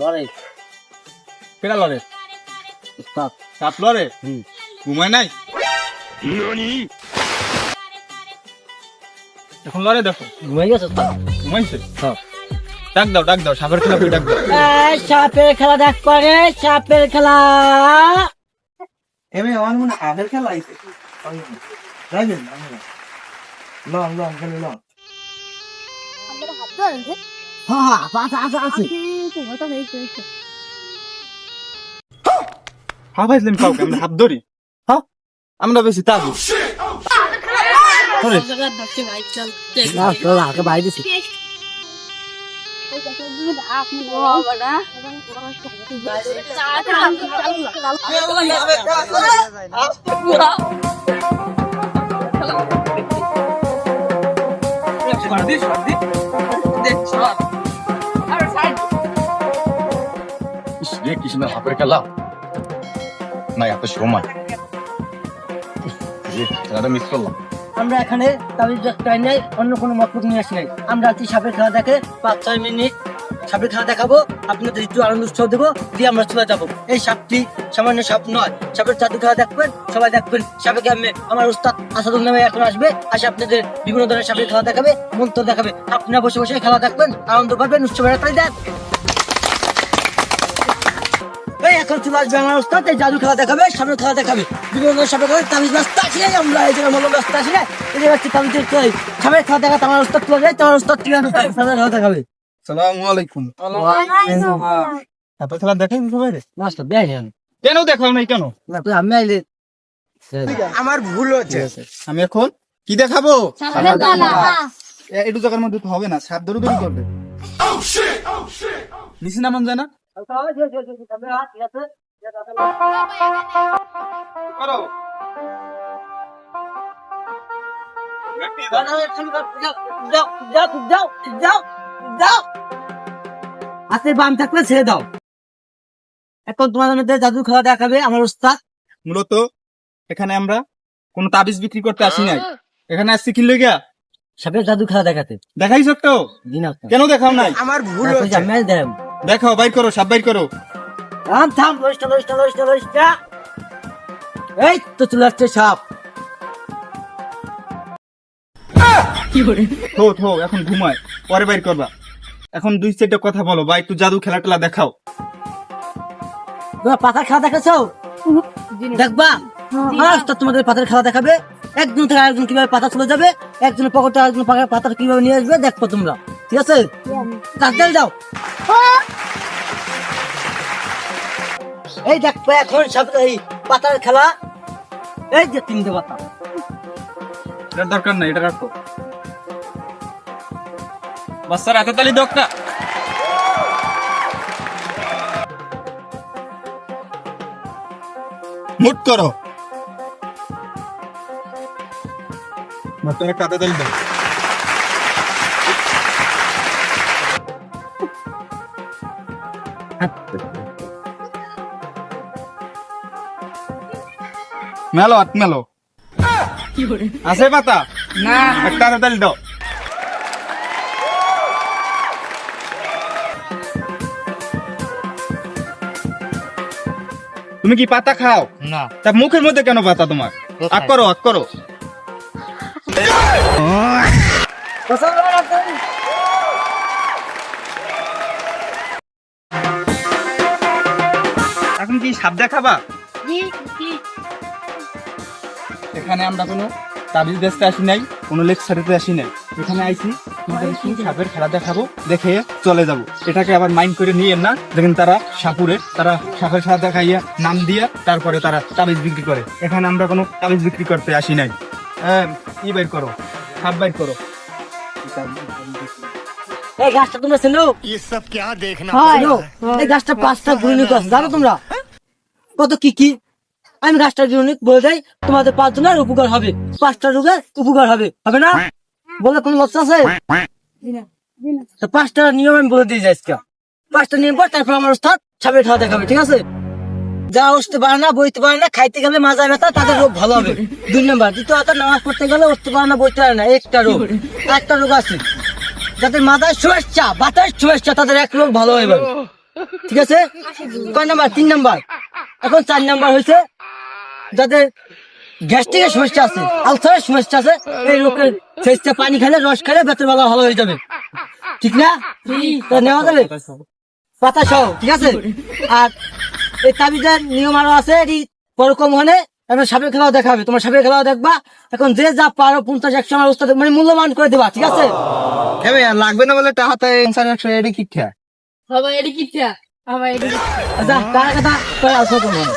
লড়ে কেডা লড়ে উস্তাদ সাপ লড়ে হুম। ঘুমায় নাই? এখন লড়ে দেখো। ঘুমাই গেছে উস্তাদ ঘুমাইছে? হ্যাঁ। ডাক দাও ডাক দাও সাপের খেলা ডাক দাও। সাপের খেলা দেখ পারে সাপের খেলা। এমনি আমার মনে আগের খেলা আইছে লং লং খেলে লং। হ্যাঁ আছে আছে আছে হাফ আইসলাম কাউকে আমরা হাফ ধরি হ্যাঁ আমরা বেশি তাবু না তোর আগে বাইরে রে কৃষ্ণ হাফের খেলা। না এত সময় মিস করলাম। আমরা এখানে অন্য কোনো মতলব নিয়ে আসি নাই। আমরা আছি সাপের খেলা দেখে, পাঁচ, ছয় মিনিট সাপের খেলা দেখাবো, আপনাদের একটু আনন্দ উৎসব দেবো, দিয়ে আমরা চলে যাব। এই সাপটি সামান্য সাপ নয়, সাপের জাদু খেলা দেখবেন, সবাই দেখবেন। সাপে গ্রামে আমার উস্তাদ আসাদুল নামে এখন আসবে, আসে আপনাদের বিভিন্ন ধরনের সাপের খেলা দেখাবে, মন্ত্র দেখাবে। আপনারা বসে বসে খেলা দেখবেন, আনন্দ পাবেন, উৎসবের একটা দেন। আমার এই জাদু খেলা দেখাবে সাপের খেলা দেখাবে। বিভিন্ন সাপের খেলা তাবিজ ব্যস্ত আছি আমরা এই জায়গায় মূল্য ব্যস্ত আছি না এই জায়গায় হচ্ছে খেলাই সাপের খেলা দেখাতে আমার উস্তাদ চলে যায় তোমার উস্তাদ ঠিক আছে খেলা দেখাবে। সালামু আলাইকুম। হাফের খেলা দেখাই সবাই রে। নাস্তা দেয় কেন দেখাও নাই কেন? আমি আইলে আমার ভুল হচ্ছে। আমি এখন কি দেখাবো? একটু জায়গার মধ্যে তো হবে না সাপ দৌড়ি দৌড়ি করবে নিচে নামান যায় না? করো। হাতে বাম থাকলে ছেড়ে দাও। এখন তোমাদের মধ্যে জাদু খেলা দেখাবে আমার উস্তাদ মূলত এখানে আমরা কোনো তাবিজ বিক্রি করতে আসি নাই। এখানে আসছি কি লইগা? সাপের জাদু খেলা দেখাতে। দেখাইছ তো? কেন দেখাও নাই? আমার ভুল আমি দেম দেখাও বাইর করো সব বাইর করো। থাম থাম লইস্টা লইস্টা লইস্টা লইস্টা এই তো চলে আসছে সাপ। থো থো এখন ঘুমায় পরে বাইর করবা। এখন দুই চারটা কথা বলো বা একটু জাদু খেলা টেলা দেখাও। তোমরা পাতার খেলা দেখাছো? দেখবা? আমার উস্তাদ তোমাদের পাতার খেলা দেখাবে। একজন থেকে আরেকজন কীভাবে পাতা চলে যাবে একজনের পকেটে আরেকজন পাতা কীভাবে নিয়ে আসবে দেখব তোমরা। ঠিক আছে? কাজল যাও। এই দেখব এখন সব এই পাতার খেলা। এই যে তিনটে পাতা। এটার দরকার নাই এটা রাখো। বাচ্চার হাতে তালি দোকটা মুট করো। বাচ্চার একটা হাতে তালি দাও। মেলো হাত মেলো। আছে পাতা? না। একটা হাতে তালি দাও। তুমি কি পাতা খাও? না। তা মুখের মধ্যে কেন পাতা তোমার? আক করো আক করো। এখন কি সাপ দেখাবা এখানে আমরা কোনো তাবিজ দেখতে আসি নাই কোনো লেকচারিতে আসি নাই এখানে আইছি তোমাদের একটু সাপের খেলা দেখাবো দেখে চলে যাব এটাকে আবার মাইন্ড করে নিয়ে না দেখেন তারা সাপুরে তারা সাপের খেলা দেখাইয়া নাম দিয়া তারপরে তারা তাবিজ বিক্রি করে এখানে আমরা কোনো তাবিজ বিক্রি করতে আসি নাই হ্যাঁ, ই বাইর করো সাপ বাইর করো এই গাছটা তোমরা চেনো ये सब क्या देखना চেনো? এই গাছটা পাঁচটা গুণিক আছে জানো তোমরা কত কি কি আমি গাছটা গুণিক বলে দেয় তোমাদের পাঁচ জনের উপকার হবে। পাঁচটা রোগের উপকার হবে। হবে না? বলে কোনো লক্ষ্য আছে? পাঁচটা নিয়ম আমি বলে দিয়ে যাই। পাঁচটা নিয়ম পর তারপর আমার ওস্তাদ সাপের খাওয়া দেখাবে, ঠিক আছে? যারা উঠতে পারে না, বইতে পারে না, খাইতে গেলে মাজা ব্যথা, তাদের রোগ ভালো হবে। দুই নম্বর, দ্বিতীয় নামাজ পড়তে গেলে উঠতে পারে না, বইতে পারে না, একটা রোগ। একটা রোগ আছে। যাদের মাথায় শুভেচ্ছা বাতাস শুভেচ্ছা, তাদের এক রোগ ভালো হয়ে ঠিক আছে? কয় নাম্বার? তিন নাম্বার। এখন চার নাম্বার হয়েছে যাদের গ্যাস্ট্রিকের সমস্যা আছে আলসারের সমস্যা আছে এই লোকের সেচটা পানি খেলে রস খেলে বেতের বেলা ভালো হয়ে যাবে। ঠিক না? তা নেওয়া যাবে? পাতা সহ ঠিক আছে? আর এই তাবিজের নিয়ম আরও আছে এটি ওরকম হলে এবার সাপের খেলাও দেখাবে তোমার সাপের খেলাও দেখবা। এখন যে যা পারো পঞ্চাশ একশো আমার উস্তাদ মানে মূল্যবান করে দেবা ঠিক আছে? লাগবে না বলে টাহাতে ইনসান একশো এডি কিঠা বাবা এটি কিটা বাবা এটি আচ্ছা কার কথা আলোচনা করব। না।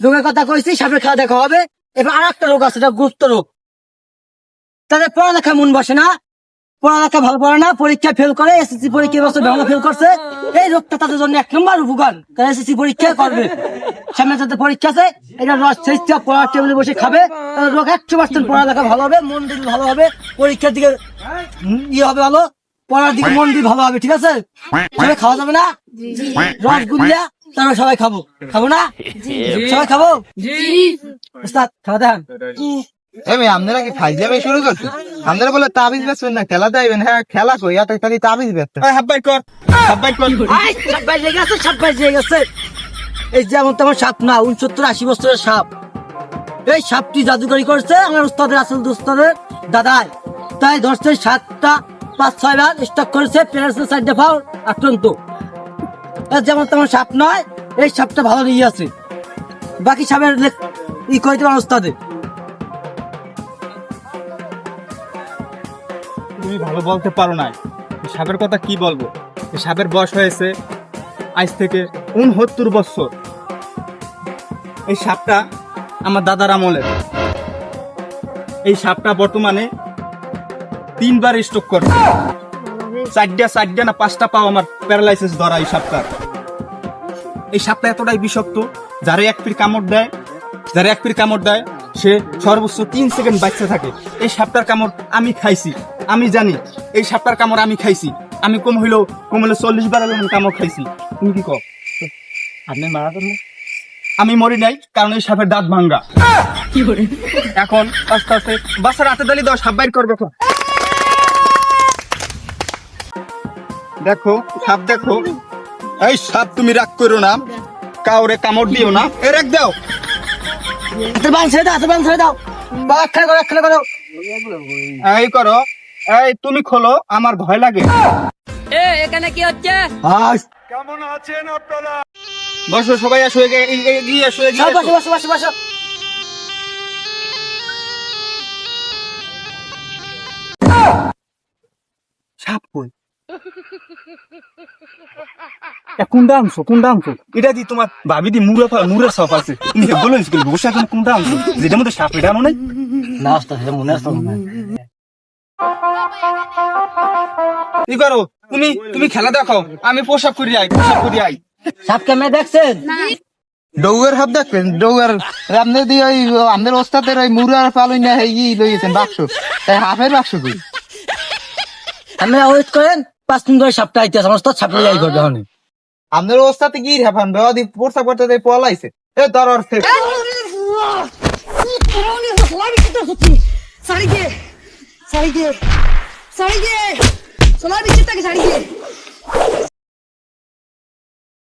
রোগের কথা কইছি সাপের খেলা দেখা হবে। এবার আর একটা রোগ আছে গুপ্ত রোগ। তাদের পড়ালেখা মন বসে না। পড়ালেখা ভালো পড়ে না পরীক্ষা ফেল করে এসএসসি পরীক্ষা বছর ভালো ফেল করছে। এই রোগটা তাদের জন্য এক নম্বর উপকার তারা এসএসসি পরীক্ষা করবে। সামনে তাদের পরীক্ষা আছে এটা রস চেষ্টা পড়ার টেবিলে বসে খাবে। রোগ একশো পার্সেন্ট পড়ালেখা ভালো হবে মন দিল ভালো হবে পরীক্ষার দিকে ইয়ে হবে ভালো পড়ার দিকে মন দিল ভালো হবে ঠিক আছে? খাওয়া যাবে না। রসগুল্লা সবাই খাব। খাব না? সবাই খাব? ওস্তাদ খাওয়া দেন এবে আপনারা কি ফাইজলামি শুরু করছেন? আপনারা বলে তাবিজ বেচবেন না খেলা দেবেন হ্যাঁ খেলা কই এত খালি তাবিজ হাব্বাই কর হাব্বাই কর। আই, সাপ লেগে গেছে সাপ বাইর লেগে গেছে। এই যেমন তেমন সাপ না উনসত্তর আশি বছরের সাপ। এই সাপটি জাদুকরি করছে আমার উস্তাদের আসল উস্তাদের দাদাই তাই ধরছে সাতটা পাঁচ ছয় বার স্টক করেছে প্যারাসের সাইডে ফাউল আক্রান্ত। যেমন তেমন সাপ নয়, এই সাপটা ভালো নিয়ে আছে। বাকি সাপের ই কইতে পারে উস্তাদে তুমি ভালো বলতে পারো না সাপের কথা কি বলব? সাপের বয়স হয়েছে আজ থেকে উনসত্তর বছর। এই সাপটা আমার দাদার আমলের এই সাপটা বর্তমানে তিনবার স্ট্রোক করছে। চারটা চারটা না পাঁচটা পাও আমার প্যারালাইসিস ধরা এই সাপটা এই সাপটা এতটাই বিষাক্ত যারা এক পির কামড় দেয় যারা এক পির কামড় দেয় সে সর্বোচ্চ তিন সেকেন্ড বাচ্চা থাকে। এই সাপটার কামড় আমি খাইছি আমি জানি এই সাপটার কামড় আমি খাইছি। আমি কম হইলেও কম হলে চল্লিশ বার হলে আমি কামড় খাইছি। তুমি কি কও? আপনি মারা করলেন আমি মরি নাই কারণ এই সাপের দাঁত ভাঙ্গা। এখন আস্তে আস্তে বাসার হাতে দালি দাও সাপ বাইর করবে দেখো সাপ দেখো। এই সাপ তুমি রাগ করো না। কাউরে কামড় দিও না। এ রাখ দাও। হাতের বান ছেড়ে দাও হাতের বান ছেড়ে দাও। বা করো করো। এই করো। এই তুমি খোলো আমার ভয় লাগে। এ এখানে কি হচ্ছে? আস বসো সবাই আসো এগিয়ে আসো এগিয়ে বসো বসো বসো বসো। সাপ কই? কোনটা আনছো? কোনটা আনছো? এটা দি তোমার ভাবি দি মুড়ে ফা মুড়ের সাপ আছে। তুমি বলো স্কুল বসে এখন কোনটা আনছো? যেটার মধ্যে সাপ এটা আনো নাই? না ওস্তাদ এটা মনে আসতো কি করো? তুমি তুমি খেলা দেখো। আমি পোশাক করি আই পোশাক করি আই। সাপ ক্যামেরা দেখছেন? ডৌয়ের হাত দেখবেন? ডৌয়ের আপনি দিয়ে ওই আমাদের ওস্তাদের ওই মুড়ার পালই না ই লইয়েছেন বাক্স। তাই হাফের বাক্স কই ক্যামেরা ওয়েট করেন। পাঁচ মিনিট ধরে সাপটা আইতে সমস্ত সাপ সাপটা যাই করবে হনে আমাদের ওস্তাতে কি হেফান বেদি পোর্সা করতে দেয় পলাইছে এ ধর অর্থে থেকে। সাড়ি কে সাড়ি কে সাড়ি কে সোনা দিচ্ছে তাকে সাড়ি কে